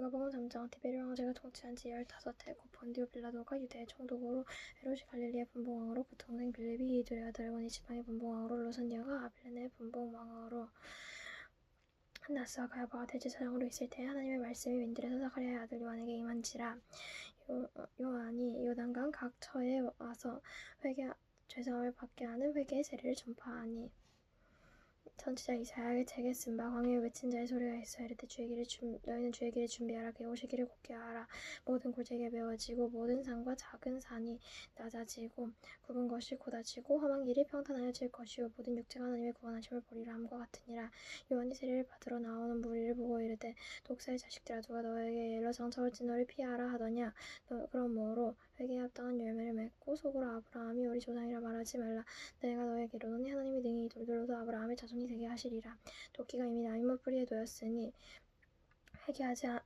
누가복음 3장 티베리오 황제가 통치한 지 열다섯 해곧 본디오 빌라도가 유대의 총독으로 헤롯이 갈릴리의 분봉왕으로 그 동생 빌립이 이두레와 드라곤이 지방의 분봉왕으로 루선디아가 아빌레네의 분봉왕으로 한나스와 가야바가 대제사장으로 있을 때 하나님의 말씀이 윈들에서 사가랴의 아들 요한에게 임한지라. 요, 요한이 요단강 각 처에 와서 회개 죄사함을 받게 하는 회개의 세례를 전파하니 선지자 이 사야의 책에 쓴 바 광야에 외친 자의 소리가 있어 이르되 주의 길을 준 너희는 주의 길을 준비하라. 그의 오실 길을 곱게 하라. 모든 골짜기가 메워지고 모든 산과 작은 산이 낮아지고 굽은 것이 곧아지고 험한 길이 평탄하여질 것이요. 모든 육체가 하나님의 구원하심을 보리라 함과 같으니라. 요한이 세례를 받으러 나오는 무리를 보고 이르되 독사의 자식들아 누가 너에게 일러 정처올진 너를 피하라 하더냐? 너 그러므로 회개에 합당한 열매를 맺고 속으로 아브라함이 우리 조상이라 말하지 말라. 내가 너에게 이르노니 하나님이 능히 이 돌들로도 아브라함의 자손이 되게 하시리라. 도끼가 이미 나무무 뿌리에 놓였으니 회개하지 아,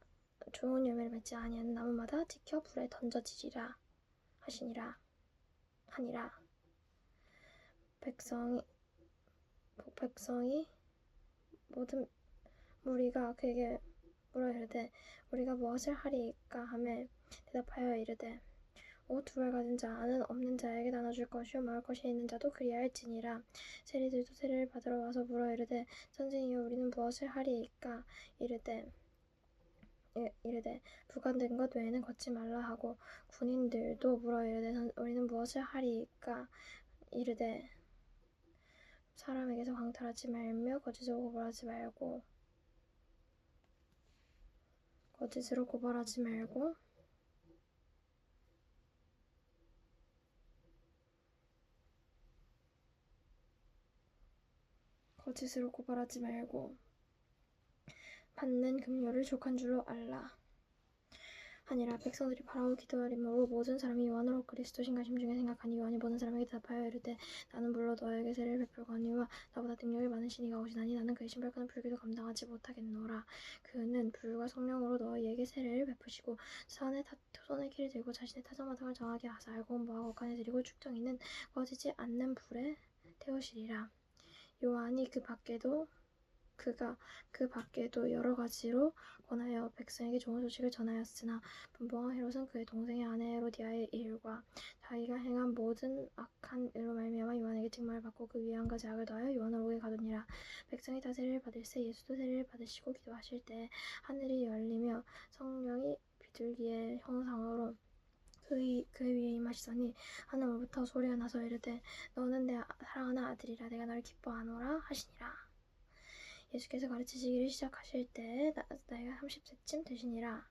좋은 열매를 맺지 아니하는 나무마다 지켜 불에 던져지리라 하시니라. 하니라. 백성이 백성이 모든 무리가 그에게 물어 이르되 우리가 무엇을 하리이까? 하매 대답하여 이르되 벌 가진 자는 없는 자에게 나눠줄 것이요 먹을 것이 있는 자도 그리할지니라. 세리들도 세례를 받으러 와서 물어 이르되 선생이여 우리는 무엇을 하리이까? 이르되 이- 이르되 부관된 것 외에는 걷지 말라 하고 군인들도 물어 이르되 선- 우리는 무엇을 하리이까? 이르되 사람에게서 강탈하지 말며 거짓으로 고발하지 말고 거짓으로 고발하지 말고 거짓으로 고발하지 말고 받는 금료를 족한 줄로 알라. 아니라. 백성들이 바라고 기도하리므로 모든 사람이 요한으로 그리스도 신가 심 중에 생각하니 요한이 보는 사람에게 대답하여 이르되 나는 물론 너에게 세례를 베풀거니와 나보다 능력이 많으신 이가 오시나니 나는 그의 신발끈을 불기도 감당하지 못하겠노라. 그는 불과 성령으로 너희에게 세례를 베푸시고 타, 손에 키를 들고 자신의 타작마당을 정하게 하사 알고 온 바와 거간에 드리고 축정이는 꺼지지 않는 불에 태우시리라 요한이 그 밖에도 그가 그 밖에도 여러 가지로 권하여 백성에게 좋은 소식을 전하였으나 분봉왕 헤롯은 그의 동생의 아내 헤로디아의 일과 자기가 행한 모든 악한 일로 말미암아 요한에게 증말을 받고 그한 가지 악을 더하여 요한을 오게 가두니라. 백성이 다 세례를 받을새 예수도 세례를 받으시고 기도하실 때 하늘이 열리며 성령이 비둘기의 형상으로 그, 위, 그 위에 임하시더니 하늘로부터 소리가 나서 이르되 너는 내 아- 사랑하는 아들이라 내가 너를 기뻐하노라 하시니라. 예수께서 가르치시기를 시작하실 때 나, 나이가 30세쯤 되시니라.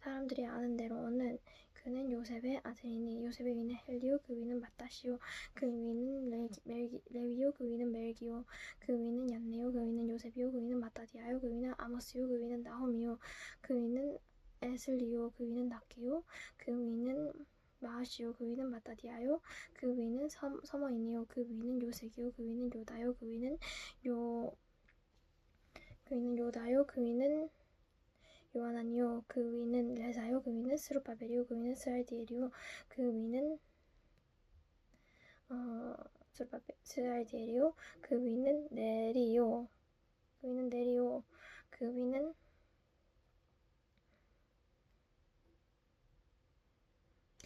사람들이 아는 대로는 그는 요셉의 아들이니 요셉의 위는 헬리오 그 위는 마따시오 그 위는 레기, 멜기, 레위오 그 위는 멜기오 그 위는 얀네오 그 위는 요셉이오 그 위는 마따디아요 그 위는 아모스요 그 위는 나홈이요 그 위는 에슬리오 그 위는 나키오 그 위는 마하시오 그 위는 마따디아요 그 위는 섬, 서머이니요 그 위는 요색이요 그 위는 요다요 그 위는 요 그 위는 요다요 그 위는 요하나니요 그 위는 레사요 그 위는 스루바벨이요 그 위는 스알디엘이요 그 위는 어 스알디엘이요 그 위는 네리요 그 위는 네리요 그 위는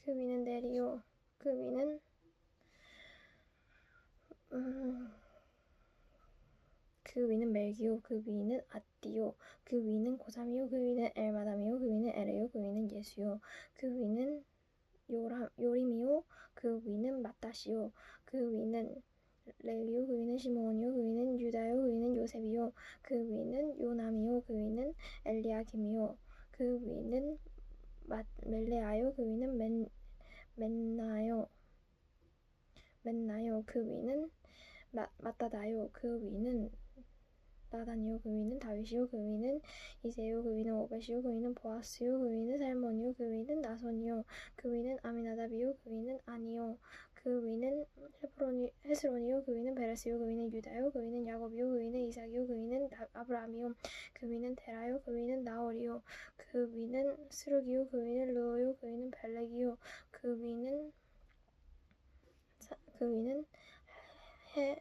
그 위는 네리요. 그 위는 음, 그 위는 멜기오 그 위는 아띠요. 그 위는 고삼이요. 그 위는 엘마담이요. 그 위는 에레요. 그 위는 예수요. 그 위는 요람 요림이요. 그 위는 마따시요. 그 위는 레위요. 그 위는 시몬이요. 그 위는 유다요. 그 위는 요셉이요. 그 위는 요남이요. 그 위는 엘리야김이요. 그 위는 마, 멜레아요 그 위는 맨 맨나요 맨나요 그 위는 마, 마따다요 그 위는 나단이요 그 위는 다윗이요 그 위는 이세요 그 위는 오벳이요 그 위는 보아스요 그 위는 살몬이요 그 위는 나손이요 그 위는 아미나답이요 그 위는 아니요 그 위는 헤브론이 헤스론이요 그 위는 베레스요 그 위는 유다요 그 위는 야곱이요 그 위는 이삭이요 그 위는 다, 아브라함이요 그 위는 테라요 그 위는 나홀이요 그 위는 스룩이요 그 위는 르오요 그 위는 벨렉이요 그 위는 사- 그 위는 해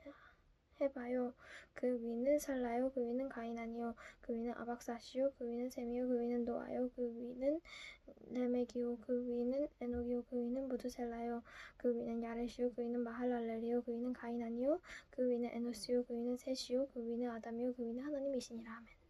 해봐요. 그 위는 살라요. 그 위는 가인아니요. 그 위는 아박사시요. 그 위는 셈이요. 그 위는 노아요. 그 위는 레메기요. 그 위는 에녹이요. 무드셀라요. 그 위는 야레시요. 그 위는 마할랄렐이요. 그 위는 가인 아니요. 그 위는 에노스요. 그 위는 셋이요. 그 위는 아담이요. 그 위는 하나님이시니라. 아멘.